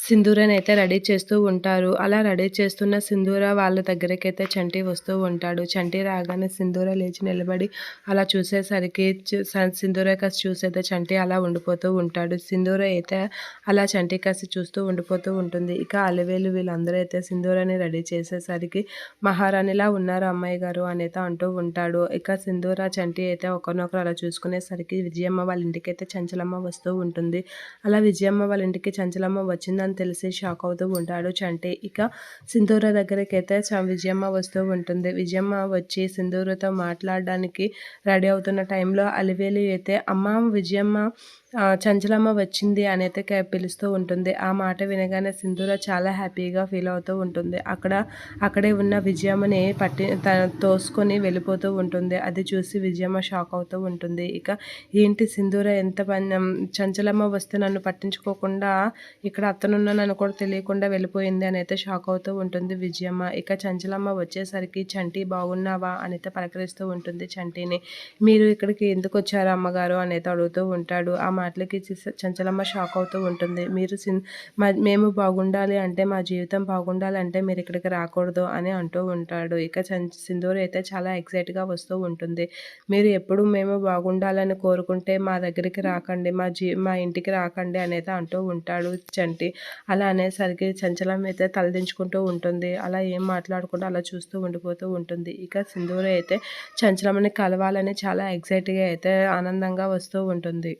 సింధూరని అయితే రెడీ చేస్తూ ఉంటారు. అలా రెడీ చేస్తున్న సింధూర వాళ్ళ దగ్గరకైతే చంటి వస్తూ ఉంటాడు. చంటి రాగానే సింధూర లేచి నిలబడి అలా చూసేసరికి సింధూర కసి చూసైతే చంటి అలా ఉండిపోతూ ఉంటాడు. సింధూర అయితే అలా చంటి కసి చూస్తూ ఉండిపోతూ ఉంటుంది. ఇక అలవేలు వీళ్ళందరూ అయితే సింధూరని రెడీ చేసేసరికి మహారాణిలా ఉన్నారు అమ్మాయి గారు అనేది అంటూ ఉంటాడు. ఇక సింధూర చంటి అయితే ఒకరినొకరు అలా చూసుకునేసరికి విజయమ్మ వాళ్ళ ఇంటికి అయితే చంచలమ్మ వస్తూ ఉంటుంది. అలా విజయమ్మ వాళ్ళ ఇంటికి చంచలమ్మ వచ్చిందని అని తెలిసి షాక్ అవుతూ ఉంటాడు చంటి. ఇక సింధూర దగ్గరికి అయితే విజయమ్మ వస్తూ ఉంటుంది. విజయమ్మ వచ్చి సింధూరతో మాట్లాడడానికి రెడీ అవుతున్న టైంలో అలివేలి అయితే అమ్మ విజయమ్మ చంచలమ్మ వచ్చింది అని అయితే పిలుస్తూ ఉంటుంది. ఆ మాట వినగానే సింధూర చాలా హ్యాపీగా ఫీల్ అవుతూ ఉంటుంది. అక్కడ అక్కడే ఉన్న విజయమ్మని పట్టి తోసుకొని వెళ్ళిపోతూ ఉంటుంది. అది చూసి విజయమ్మ షాక్ అవుతూ ఉంటుంది. ఇక ఏంటి సింధూర ఎంత చంచలమ్మ వస్తే నన్ను పట్టించుకోకుండా ఇక్కడ అతను నన్ను కూడా తెలియకుండా వెళ్ళిపోయింది అని అయితే షాక్ అవుతూ ఉంటుంది విజయమ్మ. ఇక చంచలమ్మ వచ్చేసరికి చంటి బాగున్నావా? అని అయితే పలకరిస్తూ ఉంటుంది చంటిని. మీరు ఇక్కడికి ఎందుకు వచ్చారు అమ్మగారు? అని అయితే అడుగుతూ ఉంటాడు. ఆ మాటలకి చంచలమ్మ షాక్ అవుతూ ఉంటుంది. మీరు మేము బాగుండాలి అంటే మా జీవితం బాగుండాలి అంటే మీరు ఇక్కడికి రాకూడదు అని అంటూ ఉంటాడు. ఇక సింధూర్ అయితే చాలా ఎక్సైట్గా వస్తూ ఉంటుంది. మీరు ఎప్పుడు మేము బాగుండాలని కోరుకుంటే మా దగ్గరికి రాకండి మా జీ మా ఇంటికి రాకండి అనేది అంటూ ఉంటాడు చంటి. అలా అనేసరికి చంచలం అయితే తలదించుకుంటూ ఉంటుంది. అలా ఏం మాట్లాడకుండా అలా చూస్తూ ఉండిపోతూ ఉంటుంది. ఇక సింధూరు అయితే చంచలమని కలవాలని చాలా ఎక్సైట్గా అయితే ఆనందంగా వస్తూ ఉంటుంది.